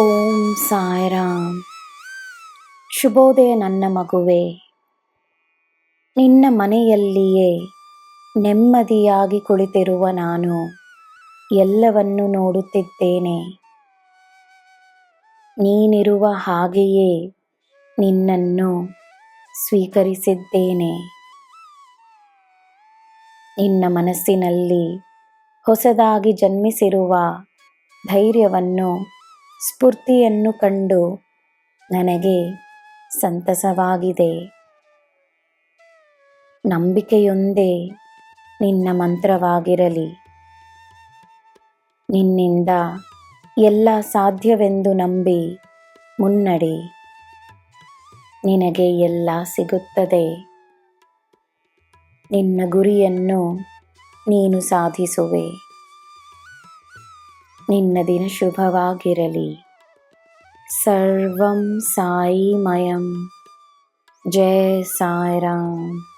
ಓಂ ಸಾಯಿರಾಮ್. ಶುಭೋದಯ ನನ್ನ ಮಗುವೆ. ನಿನ್ನ ಮನೆಯಲ್ಲಿಯೇ ನೆಮ್ಮದಿಯಾಗಿ ಕುಳಿತಿರುವ ನಾನು ಎಲ್ಲವನ್ನು ನೋಡುತ್ತಿದ್ದೇನೆ. ನೀನಿರುವ ಹಾಗೆಯೇ ನಿನ್ನನ್ನು ಸ್ವೀಕರಿಸಿದ್ದೇನೆ. ನಿನ್ನ ಮನಸ್ಸಿನಲ್ಲಿ ಹೊಸದಾಗಿ ಜನ್ಮಿಸಿರುವ ಧೈರ್ಯವನ್ನು, ಸ್ಫೂರ್ತಿಯನ್ನು ಕಂಡು ನನಗೆ ಸಂತಸವಾಗಿದೆ. ನಂಬಿಕೆಯೊಂದೇ ನಿನ್ನ ಮಂತ್ರವಾಗಿರಲಿ. ನಿನ್ನಿಂದ ಎಲ್ಲ ಸಾಧ್ಯವೆಂದು ನಂಬಿ ಮುನ್ನಡೆ. ನಿನಗೆ ಎಲ್ಲ ಸಿಗುತ್ತದೆ. ನಿನ್ನ ಗುರಿಯನ್ನು ನೀನು ಸಾಧಿಸುವೆ. ನಿನ್ನ ದಿನ ಶುಭವಾಗಿರಲಿ ಸರ್ವಂ ಸಾಯಿಮಯಂ ಜಯ ಸಾಯಿರಾಮ್